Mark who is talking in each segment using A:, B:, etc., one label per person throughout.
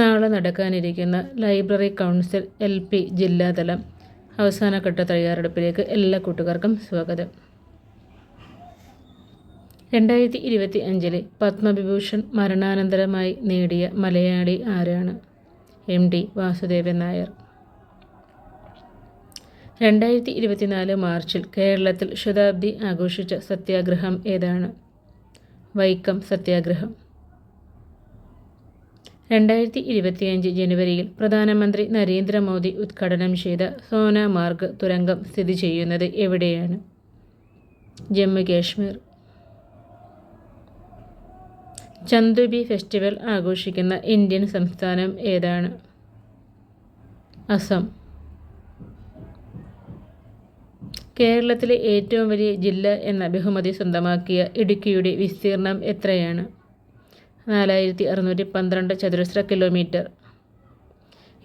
A: നാളെ നടക്കാനിരിക്കുന്ന library council L P ജില്ലാതലം അവസാനഘട്ട തയ്യാറെടുപ്പിലേക്ക് എല്ലാ കൂട്ടുകാർക്കും സ്വാഗതം രണ്ടായിരത്തി ഇരുപത്തി അഞ്ചിലെ പത്മവിഭൂഷൺ മരണാനന്തരമായി നേടിയ മലയാളി ആരാണ് എം ഡി വാസുദേവൻ നായർ രണ്ടായിരത്തി ഇരുപത്തിനാല് മാർച്ചിൽ കേരളത്തിൽ ശതാബ്ദി ആഘോഷിച്ച സത്യാഗ്രഹം ഏതാണ് വൈക്കം സത്യാഗ്രഹം രണ്ടായിരത്തി ഇരുപത്തിയഞ്ച് ജനുവരിയിൽ പ്രധാനമന്ത്രി നരേന്ദ്രമോദി ഉദ്ഘാടനം ചെയ്ത സോനമാർഗ് തുരങ്കം സ്ഥിതി ചെയ്യുന്നത് എവിടെയാണ് ജമ്മു കാശ്മീർ ചന്ദുബി ഫെസ്റ്റിവൽ ആഘോഷിക്കുന്ന ഇന്ത്യൻ സംസ്ഥാനം ഏതാണ് അസം കേരളത്തിലെ ഏറ്റവും വലിയ ജില്ല എന്ന ബഹുമതി സ്വന്തമാക്കിയ ഇടുക്കിയുടെ വിസ്തീർണം എത്രയാണ് നാലായിരത്തി അറുന്നൂറ്റി പന്ത്രണ്ട് ചതുരശ്ര കിലോമീറ്റർ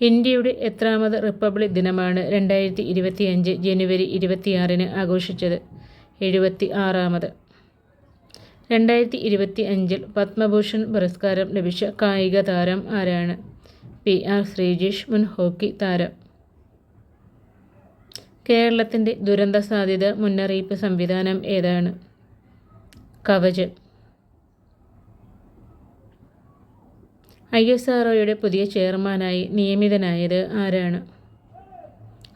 A: ഇന്ത്യയുടെ എത്രാമത് റിപ്പബ്ലിക് ദിനമാണ് രണ്ടായിരത്തി ഇരുപത്തി അഞ്ച് ജനുവരി ഇരുപത്തിയാറിന് ആഘോഷിച്ചത് എഴുപത്തി ആറാമത് രണ്ടായിരത്തി ഇരുപത്തി അഞ്ചിൽ പത്മഭൂഷൺ പുരസ്കാരം ലഭിച്ച കായിക താരം ആരാണ് പി ആർ ശ്രീജേഷ് മുൻ ഹോക്കി താരം കേരളത്തിൻ്റെ ദുരന്ത സാധ്യത മുന്നറിയിപ്പ് സംവിധാനം ഏതാണ് കവച് ഐ എസ് ആർ ഒയുടെ പുതിയ ചെയർമാനായി നിയമിതനായത് ആരാണ്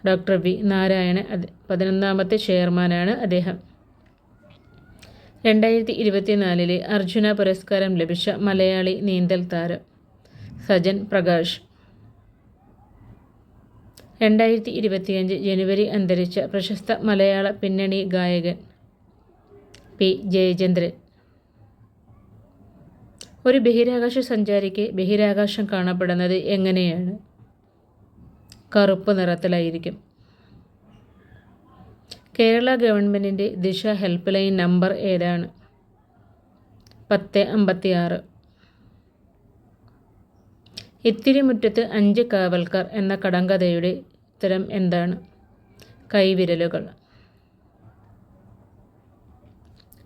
A: ഡോക്ടർ വി നാരായണ പതിനൊന്നാമത്തെ ചെയർമാനാണ് അദ്ദേഹം രണ്ടായിരത്തി ഇരുപത്തിനാലിലെ അർജുന പുരസ്കാരം ലഭിച്ച മലയാളി നീന്തൽ താരം സജൻ പ്രകാശ് രണ്ടായിരത്തി ഇരുപത്തിയഞ്ച് ജനുവരി അന്തരിച്ച പ്രശസ്ത മലയാള പിന്നണി ഗായകൻ പി ജയചന്ദ്രൻ ഒരു ബഹിരാകാശ സഞ്ചാരിക്ക് ബഹിരാകാശം കാണപ്പെടുന്നത് എങ്ങനെയാണ് കറുപ്പ് നിറത്തിലായിരിക്കും കേരള ഗവൺമെൻറ്റിൻ്റെ ദിശ ഹെൽപ്പ് ലൈൻ നമ്പർ ഏതാണ് പത്ത് ആറ് ഇത്തിരിമുറ്റത്ത് അഞ്ച് കാവൽക്കാർ എന്ന കടങ്കഥയുടെ ഉത്തരം എന്താണ് കൈവിരലുകൾ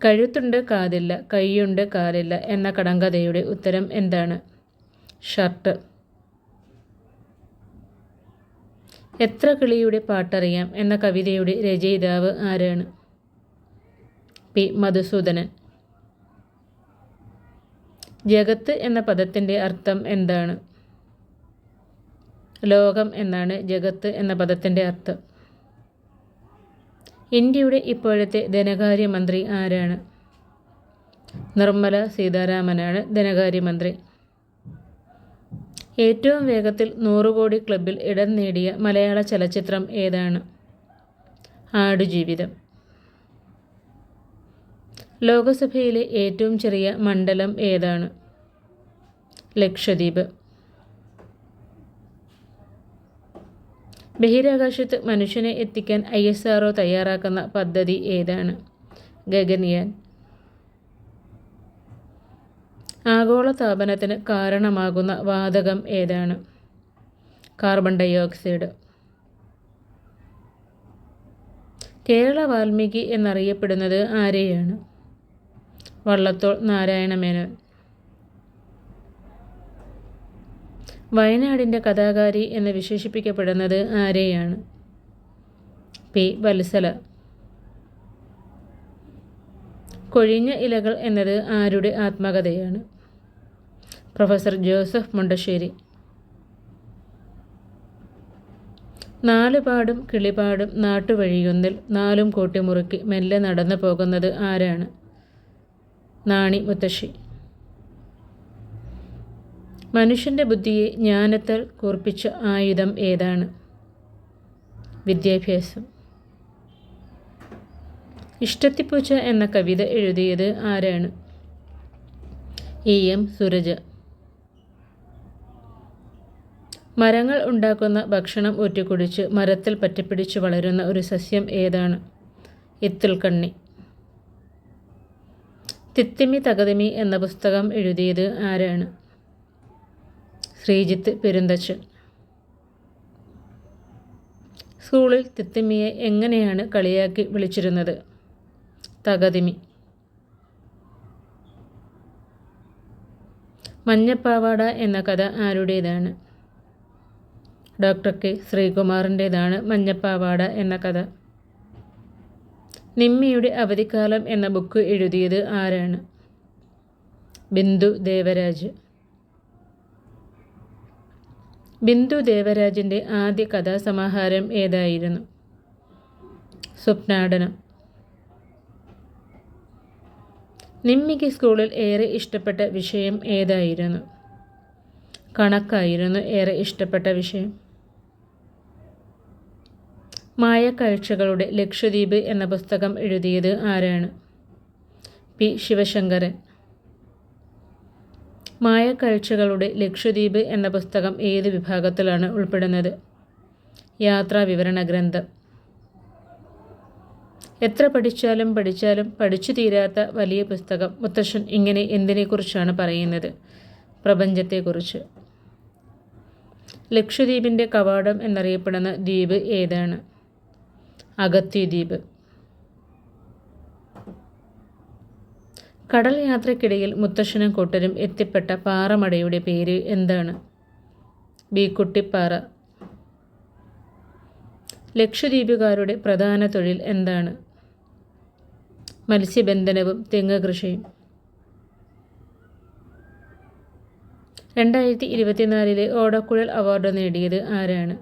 A: കഴുത്തുണ്ട് കാതില്ല കൈയുണ്ട് കാലില്ല എന്ന കടങ്കഥയുടെ ഉത്തരം എന്താണ് ഷർട്ട് എത്ര കിളിയുടെ പാട്ടറിയാം എന്ന കവിതയുടെ രചയിതാവ് ആരാണ് പി മധുസൂദനൻ ജഗത്ത് എന്ന പദത്തിൻ്റെ അർത്ഥം എന്താണ് ലോകം എന്നാണ് ജഗത്ത് എന്ന പദത്തിൻ്റെ അർത്ഥം ഇന്ത്യയുടെ ഇപ്പോഴത്തെ ധനകാര്യമന്ത്രി ആരാണ് നിർമ്മല സീതാരാമനാണ് ധനകാര്യമന്ത്രി ഏറ്റവും വേഗത്തിൽ നൂറ് കോടി ക്ലബിൽ ഇടം നേടിയ മലയാള ചലച്ചിത്രം ഏതാണ് ആടുജീവിതം ലോകസഭയിലെ ഏറ്റവും ചെറിയ മണ്ഡലം ഏതാണ് ലക്ഷദ്വീപ് ബഹിരാകാശത്ത് മനുഷ്യനെ എത്തിക്കാൻ ഐ എസ് ആർ തയ്യാറാക്കുന്ന പദ്ധതി ഏതാണ് ഗഗനിയാൻ ആഗോള താപനത്തിന് കാരണമാകുന്ന വാതകം ഏതാണ് carbon dioxide Kerala Valmiki എന്നറിയപ്പെടുന്നത് ആരെയാണ് വള്ളത്തോൾ നാരായണ മേനോൻ വയനാടിൻ്റെ കഥാകാരി എന്ന് വിശേഷിപ്പിക്കപ്പെടുന്നത് ആരെയാണ് പി വത്സല കൊഴിഞ്ഞ ഇലകൾ എന്നത് ആരുടെ ആത്മകഥയാണ് പ്രൊഫസർ ജോസഫ് മുണ്ടശ്ശേരി നാലുപാടും കിളിപാടും നാട്ടുവഴിയൊന്നിൽ നാലും കൂട്ടിമുറുക്കി മെല്ലെ നടന്നു പോകുന്നത് ആരാണ് നാണി മുത്തശ്ശി മനുഷ്യൻ്റെ ബുദ്ധിയെ ജ്ഞാനത്താൽ കുറിപ്പിച്ച ആയുധം ഏതാണ് വിദ്യാഭ്യാസം ഇഷ്ടത്തിപ്പൂച്ച എന്ന കവിത എഴുതിയത് ആരാണ് ഇ എം സുരജ മരങ്ങൾ ഉണ്ടാക്കുന്ന ഭക്ഷണം ഊറ്റിക്കുടിച്ച് മരത്തിൽ പറ്റിപ്പിടിച്ച് വളരുന്ന ഒരു സസ്യം ഏതാണ് ഇത്തിൽക്കണ്ണി തിത്തിമി തകതിമി എന്ന പുസ്തകം എഴുതിയത് ആരാണ് ശ്രീജിത്ത് പെരുന്തച്ചൻ സ്കൂളിൽ തിത്തിമിയെ എങ്ങനെയാണ് കളിയാക്കി വിളിച്ചിരുന്നത് തകതിമി മഞ്ഞപ്പാവാട എന്ന കഥ ആരുടേതാണ് ഡോക്ടർ കെ ശ്രീകുമാറിൻ്റേതാണ് മഞ്ഞപ്പാവാട എന്ന കഥ നിമ്മിയുടെ അവധിക്കാലം എന്ന ബുക്ക് എഴുതിയത് ആരാണ് ബിന്ദു ദേവരാജ് ബിന്ദു ദേവരാജിൻ്റെ ആദ്യ കഥാസമാഹാരം ഏതായിരുന്നു സ്വപ്നാടനം നിമ്മിക്ക് സ്കൂളിൽ ഏറെ ഇഷ്ടപ്പെട്ട വിഷയം ഏതായിരുന്നു കണക്കായിരുന്നു ഏറെ ഇഷ്ടപ്പെട്ട വിഷയം മായക്കാഴ്ചകളുടെ ലക്ഷദ്വീപ് എന്ന പുസ്തകം എഴുതിയത് ആരാണ് പി ശിവശങ്കരൻ മായക്കാഴ്ചകളുടെ ലക്ഷദ്വീപ് എന്ന പുസ്തകം ഏത് വിഭാഗത്തിലാണ് ഉൾപ്പെടുന്നത് യാത്രാ വിവരണ ഗ്രന്ഥം എത്ര പഠിച്ചാലും പഠിച്ചാലും പഠിച്ചു തീരാത്ത വലിയ പുസ്തകം മുത്തശ്ശൻ ഇങ്ങനെ എന്തിനെക്കുറിച്ചാണ് പറയുന്നത് പ്രപഞ്ചത്തെക്കുറിച്ച് ലക്ഷദ്വീപിൻ്റെ കവാടം എന്നറിയപ്പെടുന്ന ദ്വീപ് ഏതാണ് അഗത്തി ദ്വീപ് കടൽ യാത്രയ്ക്കിടയിൽ മുത്തശ്ശനും കൂട്ടരും എത്തിപ്പെട്ട പാറമടയുടെ പേര് എന്താണ് ബി കുട്ടിപ്പാറ ലക്ഷദ്വീപുകാരുടെ പ്രധാന തൊഴിൽ എന്താണ് മത്സ്യബന്ധനവും തെങ്ങ് കൃഷിയും രണ്ടായിരത്തി ഇരുപത്തിനാലിലെ ഓടക്കുഴൽ അവാർഡ് നേടിയത് ആരാണ്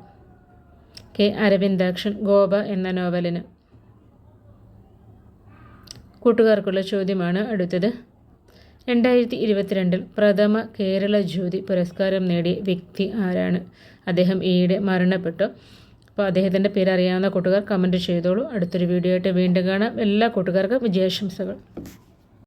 A: കെ അരവിന്ദാക്ഷൻ ഗോപ എന്ന നോവലിന് കൂട്ടുകാർക്കുള്ള ചോദ്യമാണ് അടുത്തത് രണ്ടായിരത്തി ഇരുപത്തിരണ്ടിൽ പ്രഥമ കേരള ജ്യോതി പുരസ്കാരം നേടിയ വ്യക്തി ആരാണ് അദ്ദേഹം ഈയിടെ മരണപ്പെട്ടു അപ്പോൾ അദ്ദേഹത്തിൻ്റെ പേര് അറിയാവുന്ന കൂട്ടുകാർ കമൻറ്റ് ചെയ്തോളൂ അടുത്തൊരു വീഡിയോ ആയിട്ട് വീണ്ടും കാണാം എല്ലാ കൂട്ടുകാർക്കും വിജയാശംസകൾ